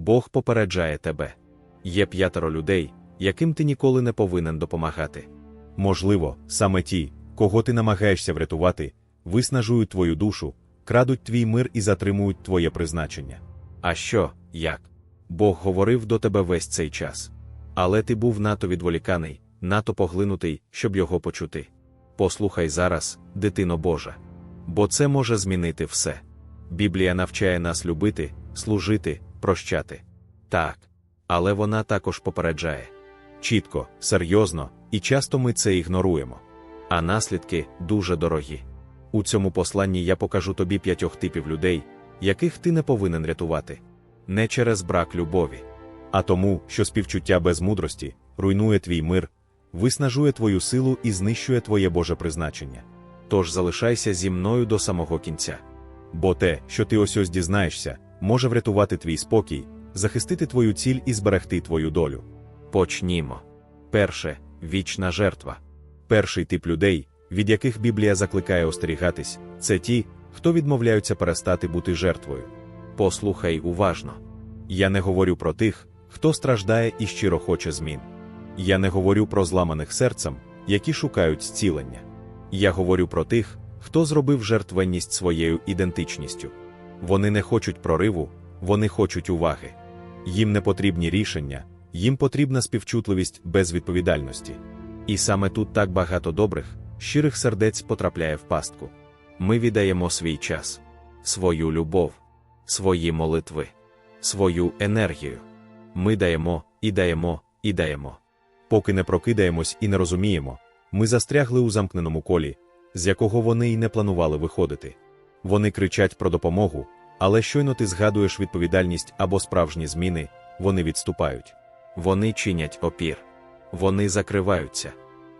Бог попереджає тебе. Є п'ятеро людей, яким ти ніколи не повинен допомагати. Можливо, саме ті, кого ти намагаєшся врятувати, виснажують твою душу, крадуть твій мир і затримують твоє призначення. А що, як? Бог говорив до тебе весь цей час. Але ти був надто відволіканий, надто поглинутий, щоб його почути. Послухай зараз, дитино Божа. Бо це може змінити все. Біблія навчає нас любити, служити, прощати. Так. Але вона також попереджає. Чітко, серйозно, і часто ми це ігноруємо. А наслідки дуже дорогі. У цьому посланні я покажу тобі п'ятьох типів людей, яких ти не повинен рятувати. Не через брак любові. А тому, що співчуття без мудрості руйнує твій мир, виснажує твою силу і знищує твоє Боже призначення. Тож залишайся зі мною до самого кінця. Бо те, що ти ось ось дізнаєшся, може врятувати твій спокій, захистити твою ціль і зберегти твою долю. Почнімо. Перше вічна жертва. Перший тип людей, від яких Біблія закликає остерігатись, це ті, хто відмовляються перестати бути жертвою. Послухай уважно. Я не говорю про тих, хто страждає і щиро хоче змін. Я не говорю про зламаних серцем, які шукають зцілення. Я говорю про тих, хто зробив жертвенність своєю ідентичністю. Вони не хочуть прориву, вони хочуть уваги. Їм не потрібні рішення, їм потрібна співчутливість без відповідальності. І саме тут так багато добрих, щирих сердець потрапляє в пастку. Ми віддаємо свій час, свою любов, свої молитви, свою енергію. Ми даємо і даємо і даємо. Поки не прокидаємось і не розуміємо, ми застрягли у замкненому колі, з якого вони й не планували виходити. Вони кричать про допомогу, але щойно ти згадуєш відповідальність або справжні зміни, вони відступають. Вони чинять опір, вони закриваються.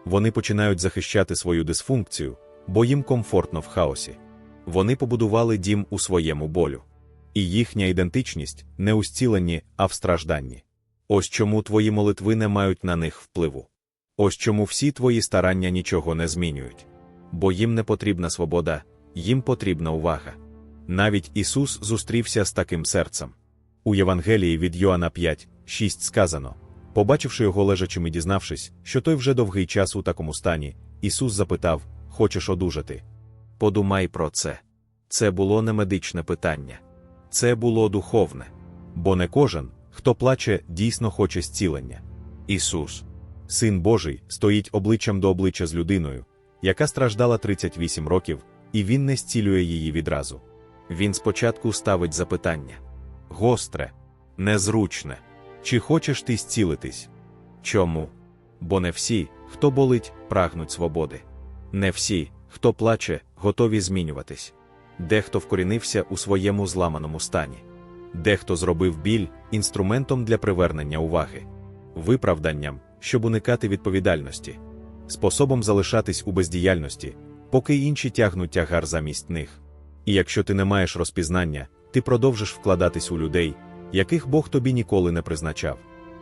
Вони починають захищати свою дисфункцію, бо їм комфортно в хаосі. Вони побудували дім у своєму болю. І їхня ідентичність не у зціленні, а в стражданні. Ось чому твої молитви не мають на них впливу. Ось чому всі твої старання нічого не змінюють. Бо їм не потрібна свобода, їм потрібна увага. Навіть Ісус зустрівся з таким серцем. У Євангелії від Йоанна 5, 6 сказано: Побачивши його лежачим і дізнавшись, що той вже довгий час у такому стані, Ісус запитав: Хочеш одужати? Подумай про це. Це було не медичне питання, це було духовне. Бо не кожен, хто плаче, дійсно хоче зцілення. Ісус, Син Божий, стоїть обличчям до обличчя з людиною, яка страждала 38 років, і він не зцілює її відразу. Він спочатку ставить запитання гостре, незручне. Чи хочеш ти зцілитись? Чому? Бо не всі, хто болить, прагнуть свободи. Не всі, хто плаче, готові змінюватись. Дехто вкорінився у своєму зламаному стані. Дехто зробив біль інструментом для привернення уваги, виправданням, щоб уникати відповідальності, способом залишатись у бездіяльності, поки інші тягнуть тягар замість них. І якщо ти не маєш розпізнання, ти продовжиш вкладатись у людей, яких Бог тобі ніколи не призначав.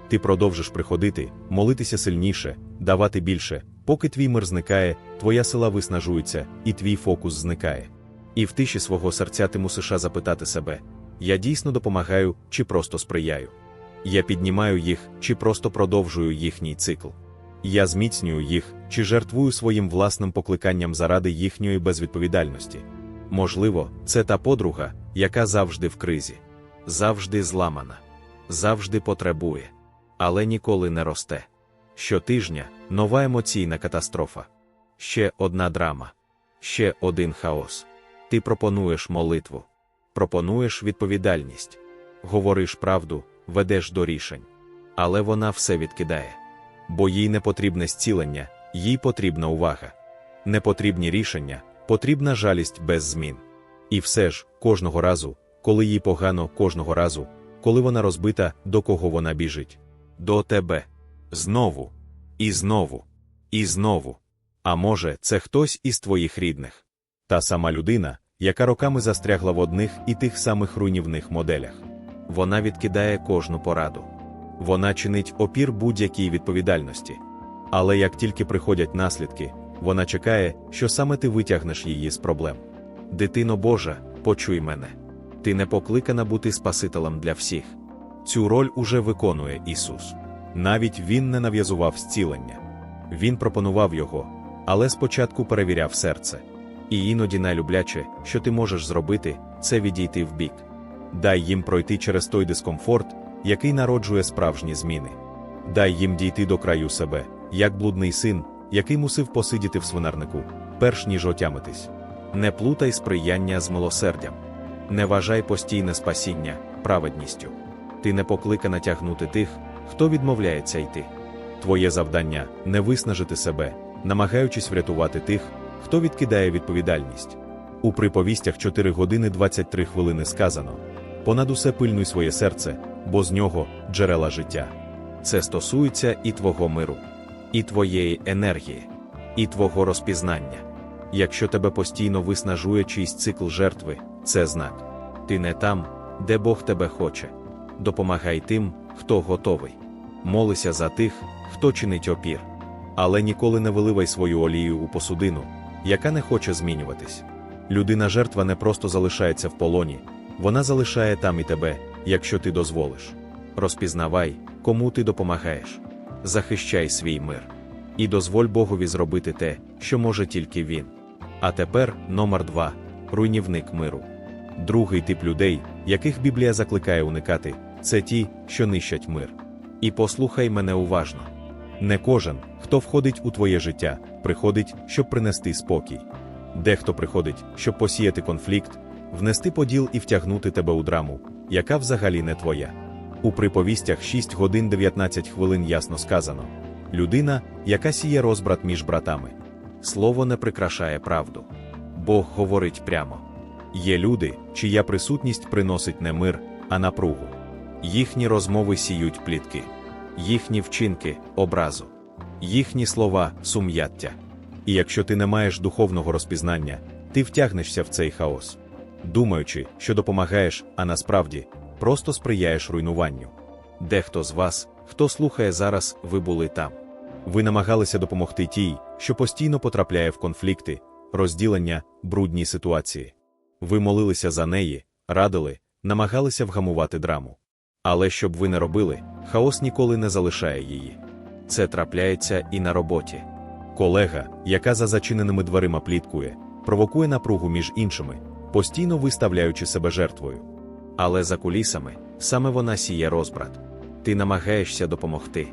Ти продовжиш приходити, молитися сильніше, давати більше, поки твій мир зникає, твоя сила виснажується, і твій фокус зникає. І в тиші свого серця ти мусиш запитати себе: я дійсно допомагаю чи просто сприяю? Я піднімаю їх чи просто продовжую їхній цикл. Я зміцнюю їх чи жертвую своїм власним покликанням заради їхньої безвідповідальності. Можливо, це та подруга, яка завжди в кризі, завжди зламана, завжди потребує, але ніколи не росте. Щотижня нова емоційна катастрофа. Ще одна драма, ще один хаос. Ти пропонуєш молитву, пропонуєш відповідальність, говориш правду, ведеш до рішень. Але вона все відкидає. Бо їй не потрібне зцілення, їй потрібна увага. Не потрібні рішення, потрібна жалість без змін. І все ж, кожного разу, коли їй погано, кожного разу, коли вона розбита, до кого вона біжить. До тебе. Знову, і знову, і знову. А може, це хтось із твоїх рідних. Та сама людина, яка роками застрягла в одних і тих самих руйнівних моделях. Вона відкидає кожну пораду. Вона чинить опір будь-якій відповідальності. Але як тільки приходять наслідки, вона чекає, що саме ти витягнеш її з проблем. Дитино Божа, почуй мене. Ти не покликана бути Спасителем для всіх. Цю роль уже виконує Ісус. Навіть Він не нав'язував зцілення. Він пропонував його, але спочатку перевіряв серце. І іноді найлюбляче, що ти можеш зробити, це відійти вбік. Дай їм пройти через той дискомфорт, який народжує справжні зміни. Дай їм дійти до краю себе, як блудний син, який мусив посидіти в свинарнику, перш ніж отямитись. Не плутай сприяння з милосердям, не вважай постійне спасіння праведністю. Ти не покликана тягнути тих, хто відмовляється йти. Твоє завдання не виснажити себе, намагаючись врятувати тих, хто відкидає відповідальність. У приповістях 4 години 23 хвилини сказано: понад усе пильнуй своє серце, бо з нього джерела життя. Це стосується і твого миру, і твоєї енергії, і твого розпізнання. Якщо тебе постійно виснажує чийсь цикл жертви, це знак. Ти не там, де Бог тебе хоче. Допомагай тим, хто готовий. Молися за тих, хто чинить опір. Але ніколи не виливай свою олію у посудину, яка не хоче змінюватись. Людина жертва не просто залишається в полоні, вона залишає там і тебе, якщо ти дозволиш. Розпізнавай, кому ти допомагаєш. Захищай свій мир. І дозволь Богові зробити те, що може тільки він. А тепер номер 2 руйнівник миру. Другий тип людей, яких Біблія закликає уникати, це ті, що нищать мир. І послухай мене уважно. Не кожен, хто входить у твоє життя, приходить, щоб принести спокій. Дехто приходить, щоб посіяти конфлікт, внести поділ і втягнути тебе у драму, яка взагалі не твоя. У приповістях 6 годин 19 хвилин ясно сказано: людина, яка сіє розбрат між братами. Слово не прикрашає правду. Бог говорить прямо. Є люди, чия присутність приносить не мир, а напругу. Їхні розмови сіють плітки, їхні вчинки образу, їхні слова сум'яття. І якщо ти не маєш духовного розпізнання, ти втягнешся в цей хаос, думаючи, що допомагаєш, а насправді просто сприяєш руйнуванню. Дехто з вас, хто слухає зараз, ви були там. Ви намагалися допомогти тій, що постійно потрапляє в конфлікти, розділення, брудні ситуації. Ви молилися за неї, радили, намагалися вгамувати драму. Але щоб ви не робили, хаос ніколи не залишає її. Це трапляється і на роботі. Колега, яка за зачиненими дверима пліткує, провокує напругу між іншими, постійно виставляючи себе жертвою. Але за кулісами саме вона сіє розбрат. Ти намагаєшся допомогти,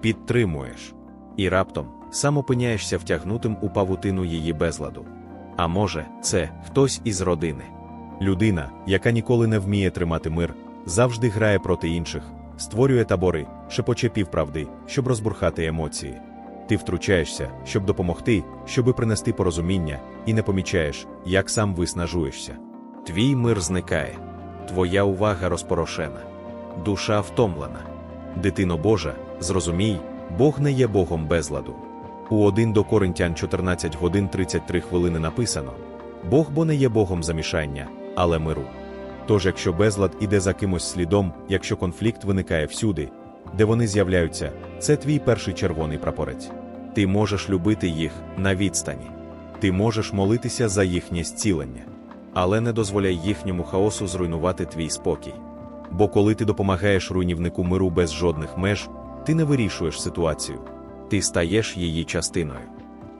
підтримуєш, і раптом сам опиняєшся втягнутим у павутину її безладу. А може, це хтось із родини. Людина, яка ніколи не вміє тримати мир, завжди грає проти інших, створює табори, шепоче півправди, щоб розбурхати емоції. Ти втручаєшся, щоб допомогти, щоби принести порозуміння, і не помічаєш, як сам виснажуєшся. Твій мир зникає, твоя увага розпорошена, душа втомлена. Дитино Божа, зрозумій, Бог не є Богом безладу. У 1 до Коринтян 14 годин 33 хвилини написано: Бог бо не є Богом замішання, але миру. Тож, якщо безлад іде за кимось слідом, якщо конфлікт виникає всюди, де вони з'являються, це твій перший червоний прапорець. Ти можеш любити їх на відстані, ти можеш молитися за їхнє зцілення, але не дозволяй їхньому хаосу зруйнувати твій спокій. Бо коли ти допомагаєш руйнівнику миру без жодних меж, ти не вирішуєш ситуацію, ти стаєш її частиною.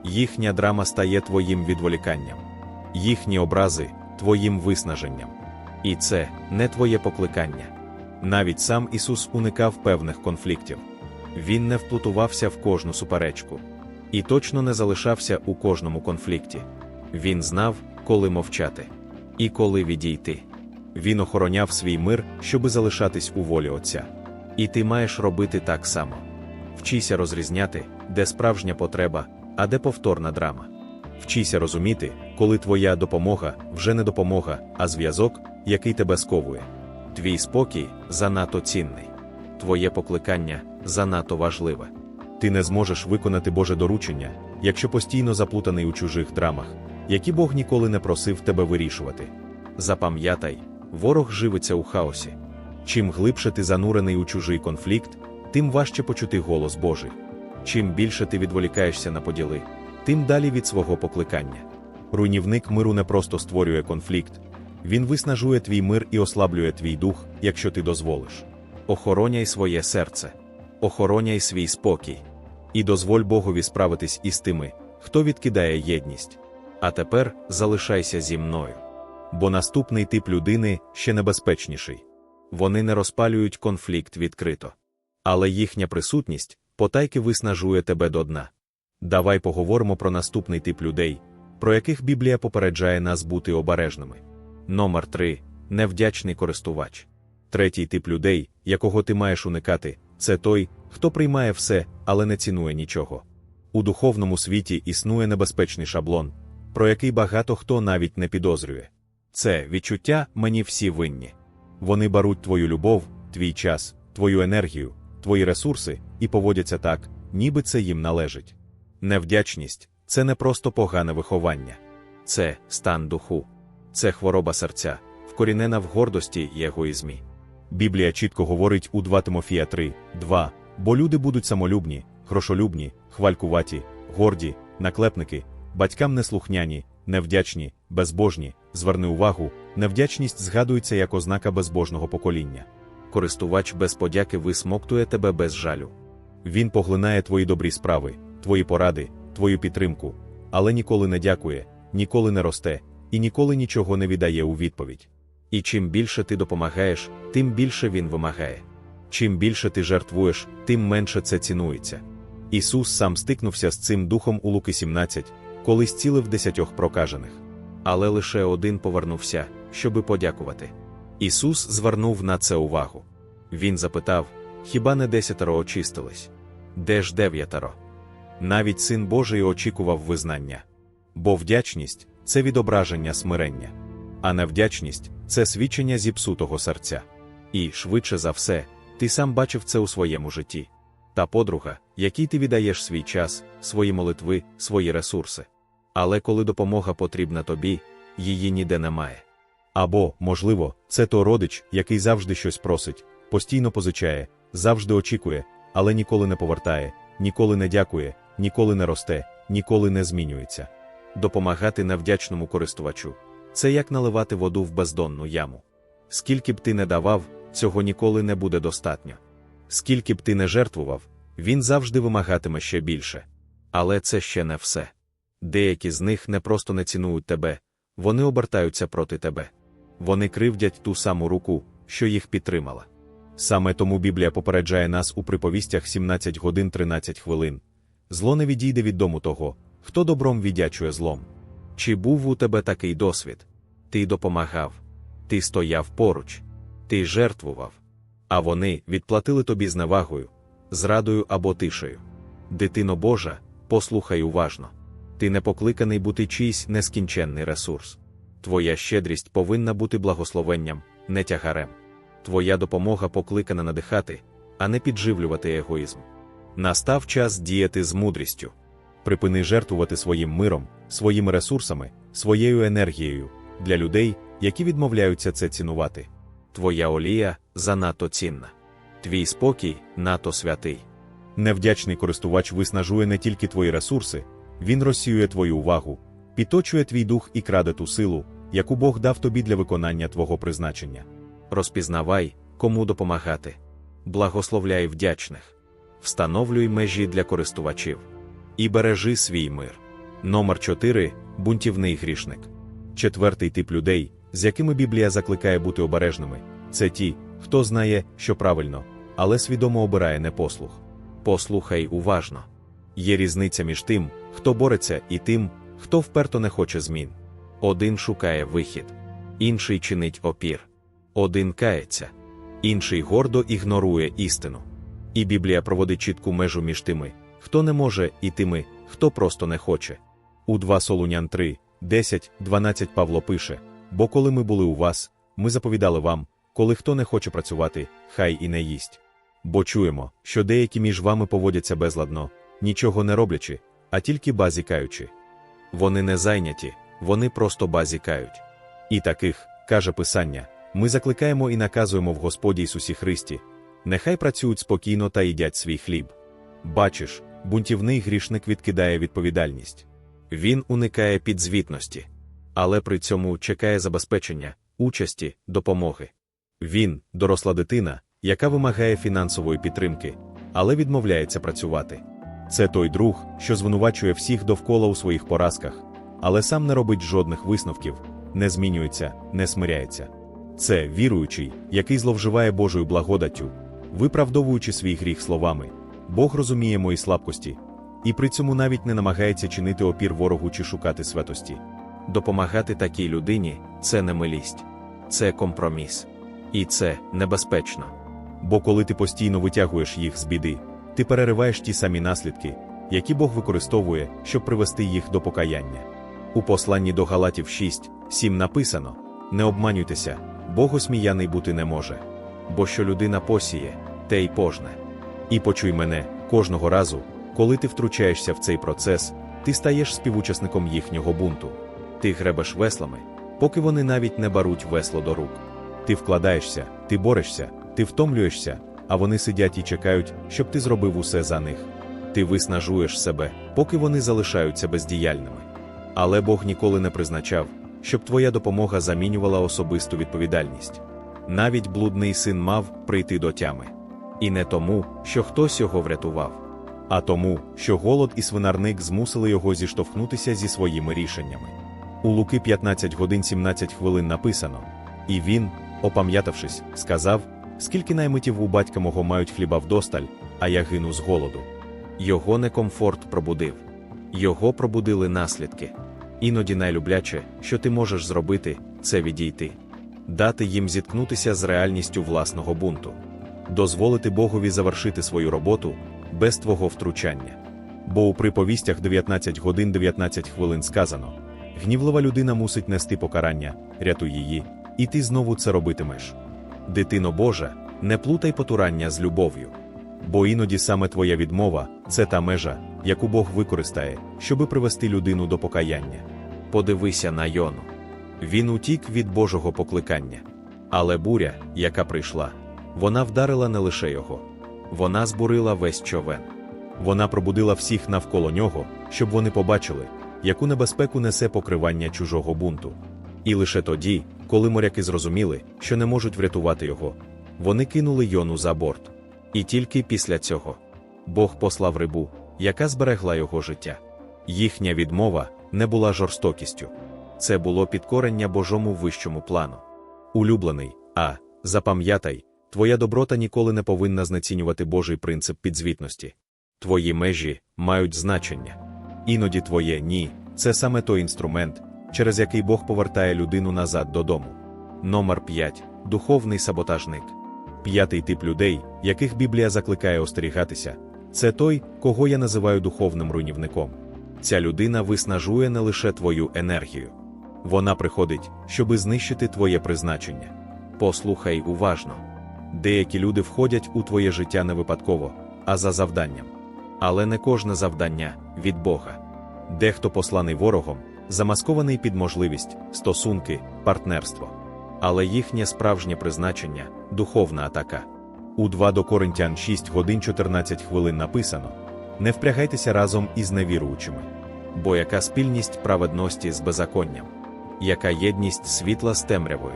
Їхня драма стає твоїм відволіканням, їхні образи твоїм виснаженням. І це не твоє покликання. Навіть сам Ісус уникав певних конфліктів. Він не вплутувався в кожну суперечку і точно не залишався у кожному конфлікті. Він знав, коли мовчати і коли відійти. Він охороняв свій мир, щоби залишатись у волі Отця. І ти маєш робити так само. Вчися розрізняти, де справжня потреба, а де повторна драма. Вчися розуміти, коли твоя допомога вже не допомога, а зв'язок, який тебе сковує. Твій спокій занадто цінний, твоє покликання занадто важливе. Ти не зможеш виконати Боже доручення, якщо постійно заплутаний у чужих драмах, які Бог ніколи не просив тебе вирішувати. Запам'ятай, ворог живиться у хаосі. Чим глибше ти занурений у чужий конфлікт, тим важче почути голос Божий. Чим більше ти відволікаєшся на поділи, тим далі від свого покликання. Руйнівник миру не просто створює конфлікт, він виснажує твій мир і ослаблює твій дух, якщо ти дозволиш. охороняй своє серце, охороняй свій спокій. І дозволь Богові справитись із тими, хто відкидає єдність. А тепер залишайся зі мною. Бо наступний тип людини ще небезпечніший. Вони не розпалюють конфлікт відкрито. Але їхня присутність потайки виснажує тебе до дна. Давай поговоримо про наступний тип людей, про яких Біблія попереджає нас бути обережними. Номер 3. Невдячний користувач. Третій тип людей, якого ти маєш уникати, це той, хто приймає все, але не цінує нічого. У духовному світі існує небезпечний шаблон, про який багато хто навіть не підозрює. Це відчуття мені всі винні. Вони баруть твою любов, твій час, твою енергію, твої ресурси і поводяться так, ніби це їм належить. Невдячність це не просто погане виховання, це стан духу, це хвороба серця, вкорінена в гордості і егоїзмі. Біблія чітко говорить у 2 Тимофія 3, 2, бо люди будуть самолюбні, грошолюбні, хвалькуваті, горді, наклепники, батькам неслухняні, невдячні, безбожні. Зверни увагу, невдячність згадується як ознака безбожного покоління. Користувач без подяки висмоктує тебе без жалю. Він поглинає твої добрі справи, твої поради, твою підтримку, але ніколи не дякує, ніколи не росте і ніколи нічого не віддає у відповідь. І чим більше ти допомагаєш, тим більше він вимагає. Чим більше ти жертвуєш, тим менше це цінується. Ісус сам стикнувся з цим духом у Луки 17, коли зцілив десятьох прокажених. Але лише один повернувся, щоби подякувати. Ісус звернув на це увагу. Він запитав: Хіба не десятеро очистились? Де ж дев'ятеро? Навіть син Божий очікував визнання. Бо вдячність це відображення смирення, а невдячність це свідчення зіпсутого серця. І, швидше за все, ти сам бачив це у своєму житті. Та подруга, якій ти віддаєш свій час, свої молитви, свої ресурси. Але коли допомога потрібна тобі, її ніде немає. Або, можливо, це то родич, який завжди щось просить, постійно позичає, завжди очікує, але ніколи не повертає, ніколи не дякує, ніколи не росте, ніколи не змінюється. Допомагати невдячному користувачу це як наливати воду в бездонну яму. Скільки б ти не давав, цього ніколи не буде достатньо. Скільки б ти не жертвував, він завжди вимагатиме ще більше. Але це ще не все. Деякі з них не просто не цінують тебе, вони обертаються проти тебе. Вони кривдять ту саму руку, що їх підтримала. Саме тому Біблія попереджає нас у приповістях 17 годин 13 хвилин. Зло не відійде від дому того, хто добром віддячує злом. Чи був у тебе такий досвід? Ти допомагав, ти стояв поруч, ти жертвував, а вони відплатили тобі зневагою, зрадою або тишею. Дитино Божа, послухай уважно. Ти не покликаний бути чийсь нескінченний ресурс. Твоя щедрість повинна бути благословенням, не тягарем. Твоя допомога покликана надихати, а не підживлювати егоїзм. Настав час діяти з мудрістю. Припини жертвувати своїм миром, своїми ресурсами, своєю енергією для людей, які відмовляються це цінувати. Твоя олія занадто цінна. Твій спокій надто святий. Невдячний користувач виснажує не тільки твої ресурси, він розсіює твою увагу, підточує твій дух і краде ту силу, яку Бог дав тобі для виконання твого призначення. Розпізнавай, кому допомагати. Благословляй вдячних. Встановлюй межі для користувачів. І бережи свій мир. Номер 4. Бунтівний грішник. Четвертий тип людей, з якими Біблія закликає бути обережними, це ті, хто знає, що правильно, але свідомо обирає непослух. Послухай уважно. Є різниця між тим, хто бореться, і тим, хто вперто не хоче змін. Один шукає вихід, інший чинить опір, один кається, інший гордо ігнорує істину. І Біблія проводить чітку межу між тими, хто не може, і тими, хто просто не хоче. У 2 Солунян 3, 10, 12 Павло пише: Бо коли ми були у вас, ми заповідали вам, коли хто не хоче працювати, хай і не їсть. Бо чуємо, що деякі між вами поводяться безладно, нічого не роблячи, а тільки базікаючи. Вони не зайняті, вони просто базікають. І таких, каже Писання, ми закликаємо і наказуємо в Господі Ісусі Христі, нехай працюють спокійно та їдять свій хліб. Бачиш, бунтівний грішник відкидає відповідальність. Він уникає підзвітності, але при цьому чекає забезпечення, участі, допомоги. Він, доросла дитина, яка вимагає фінансової підтримки, але відмовляється працювати. Це той друг, що звинувачує всіх довкола у своїх поразках, але сам не робить жодних висновків, не змінюється, не смиряється. Це віруючий, який зловживає Божою благодаттю, виправдовуючи свій гріх словами. Бог розуміє мої слабкості, і при цьому навіть не намагається чинити опір ворогу чи шукати святості. Допомагати такій людині це не милість, це компроміс. І це небезпечно. Бо коли ти постійно витягуєш їх з біди, ти перериваєш ті самі наслідки, які Бог використовує, щоб привести їх до покаяння. У посланні до Галатів 6, 7 написано: Не обманюйтеся, Бог осміяний бути не може. Бо що людина посіє, те й пожне. І почуй мене, кожного разу, коли ти втручаєшся в цей процес, ти стаєш співучасником їхнього бунту. Ти гребеш веслами, поки вони навіть не беруть весло до рук. Ти вкладаєшся, ти борешся, ти втомлюєшся, а вони сидять і чекають, щоб ти зробив усе за них. Ти виснажуєш себе, поки вони залишаються бездіяльними. Але Бог ніколи не призначав, щоб твоя допомога замінювала особисту відповідальність. Навіть блудний син мав прийти до тями. І не тому, що хтось його врятував, а тому, що голод і свинарник змусили його зіштовхнутися зі своїми рішеннями. У Луки 15 годин 17 хвилин написано: І він, опам'ятавшись, сказав: Скільки наймитів у батька мого мають хліба вдосталь, а я гину з голоду. Його некомфорт пробудив, його пробудили наслідки. Іноді найлюбляче, що ти можеш зробити, це відійти, дати їм зіткнутися з реальністю власного бунту, дозволити Богові завершити свою роботу без твого втручання. Бо у приповістях 19 годин 19 хвилин сказано: гнівлива людина мусить нести покарання, рятуй її, і ти знову це робитимеш. Дитино Божа, не плутай потурання з любов'ю. Бо іноді саме твоя відмова це та межа, яку Бог використає, щоби привести людину до покаяння. Подивися на Йону. Він утік від Божого покликання. Але буря, яка прийшла, вона вдарила не лише його, вона збурила весь човен. Вона пробудила всіх навколо нього, щоб вони побачили, яку небезпеку несе покривання чужого бунту. І лише тоді, коли моряки зрозуміли, що не можуть врятувати його, вони кинули Йону за борт. І тільки після цього Бог послав рибу, яка зберегла його життя. Їхня відмова не була жорстокістю. Це було підкорення Божому вищому плану. Улюблений, а запам'ятай, твоя доброта ніколи не повинна знецінювати Божий принцип підзвітності. Твої межі мають значення. Іноді твоє ні це саме той інструмент, через який Бог повертає людину назад додому. Номер 5. Духовний саботажник. П'ятий тип людей, яких Біблія закликає остерігатися, це той, кого я називаю духовним руйнівником. Ця людина виснажує не лише твою енергію. Вона приходить, щоби знищити твоє призначення. Послухай уважно. Деякі люди входять у твоє життя не випадково, а за завданням. Але не кожне завдання від Бога. Дехто посланий ворогом, замаскований під можливість, стосунки, партнерство. Але їхнє справжнє призначення духовна атака. У 2 до Коринтян 6 годин 14 хвилин написано: Не впрягайтеся разом із невіруючими. Бо яка спільність праведності з беззаконням, яка єдність світла з темрявою?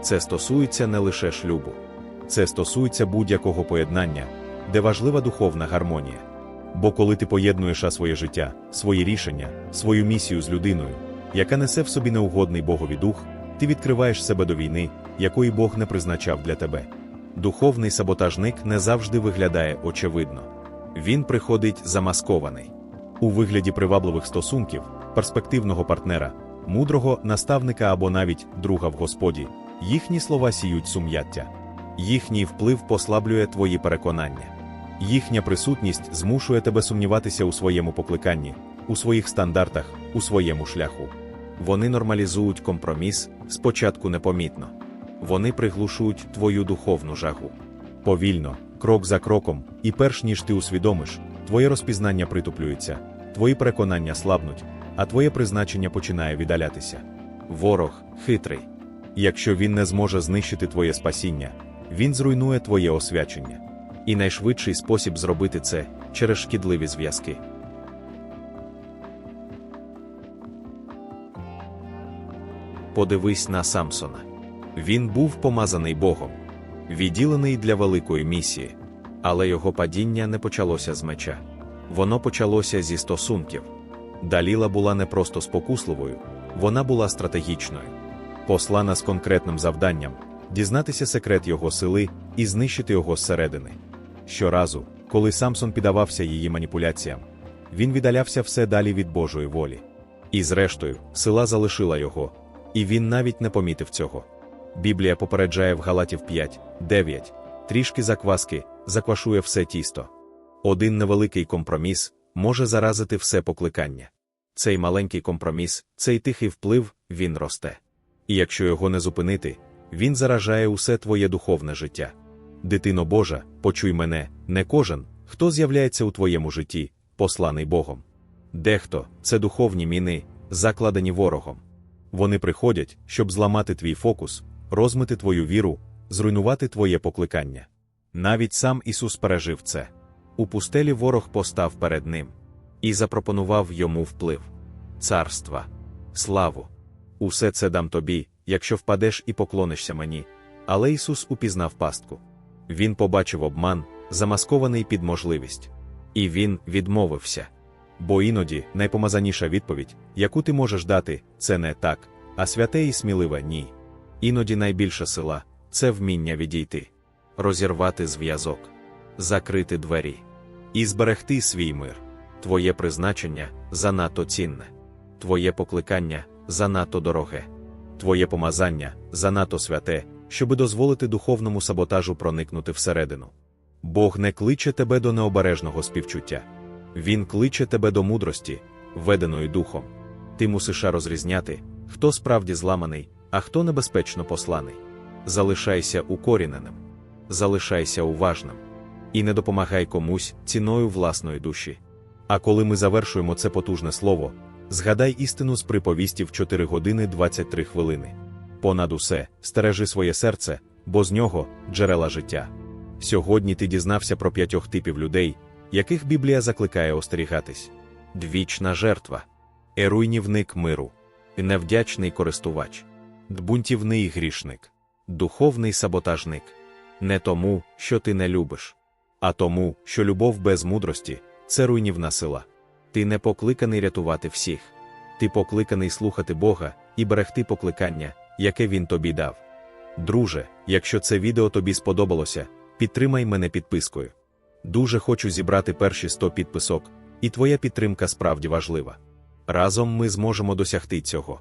Це стосується не лише шлюбу, це стосується будь-якого поєднання, де важлива духовна гармонія. Бо коли ти поєднуєш своє життя, свої рішення, свою місію з людиною, яка несе в собі неугодний Богові дух, ти відкриваєш себе до війни, якої Бог не призначав для тебе. Духовний саботажник не завжди виглядає очевидно. Він приходить замаскований у вигляді привабливих стосунків, перспективного партнера, мудрого наставника або навіть друга в Господі. Їхні слова сіють сум'яття, їхній вплив послаблює твої переконання. Їхня присутність змушує тебе сумніватися у своєму покликанні, у своїх стандартах, у своєму шляху. Вони нормалізують компроміс спочатку непомітно. Вони приглушують твою духовну жагу. Повільно, крок за кроком, і перш ніж ти усвідомиш, твоє розпізнання притуплюється, твої переконання слабнуть, а твоє призначення починає віддалятися. Ворог хитрий. Якщо він не зможе знищити твоє спасіння, він зруйнує твоє освячення. І найшвидший спосіб зробити це через шкідливі зв'язки. Подивись на Самсона. Він був помазаний Богом. відділений для великої місії. Але його падіння не почалося з меча. Воно почалося зі стосунків. Даліла була не просто спокусливою, вона була стратегічною. Послана з конкретним завданням дізнатися секрет його сили і знищити його зсередини. Щоразу, коли Самсон піддавався її маніпуляціям, він віддалявся все далі від Божої волі. І зрештою, сила залишила його, і він навіть не помітив цього. Біблія попереджає в Галатів 5, 9, трішки закваски, заквашує все тісто. Один невеликий компроміс може заразити все покликання. Цей маленький компроміс, цей тихий вплив, він росте. І якщо його не зупинити, він заражає усе твоє духовне життя. Дитино Божа, почуй мене, не кожен, хто з'являється у твоєму житті, посланий Богом. Дехто це духовні міни, закладені ворогом. Вони приходять, щоб зламати твій фокус, розмити твою віру, зруйнувати твоє покликання. Навіть сам Ісус пережив це. У пустелі ворог постав перед ним і запропонував йому вплив, царства, славу. Усе це дам тобі, якщо впадеш і поклонишся мені. Але Ісус упізнав пастку. Він побачив обман, замаскований під можливість. І він відмовився. Бо іноді найпомазаніша відповідь, яку ти можеш дати, це не так, а святе і сміливе ні. Іноді найбільша сила це вміння відійти, розірвати зв'язок, закрити двері і зберегти свій мир. Твоє призначення занадто цінне, твоє покликання занадто дороге, твоє помазання занадто святе, щоби дозволити духовному саботажу проникнути всередину. Бог не кличе тебе до необережного співчуття. Він кличе тебе до мудрості, веденої духом. Ти мусиш розрізняти, хто справді зламаний, а хто небезпечно посланий. Залишайся укоріненим, залишайся уважним і не допомагай комусь ціною власної душі. А коли ми завершуємо це потужне слово, згадай істину з приповістів 4 години 23 хвилини. Понад усе, стережи своє серце, бо з нього джерела життя. Сьогодні ти дізнався про п'ятьох типів людей, яких Біблія закликає остерігатись: двічна жертва, еруйнівник миру, невдячний користувач, бунтівний грішник, духовний саботажник. Не тому, що ти не любиш, а тому, що любов без мудрості це руйнівна сила. Ти не покликаний рятувати всіх, ти покликаний слухати Бога і берегти покликання, яке Він тобі дав. Друже, якщо це відео тобі сподобалося, підтримай мене підпискою. Дуже хочу зібрати перші 100 підписок, і твоя підтримка справді важлива. Разом ми зможемо досягти цього.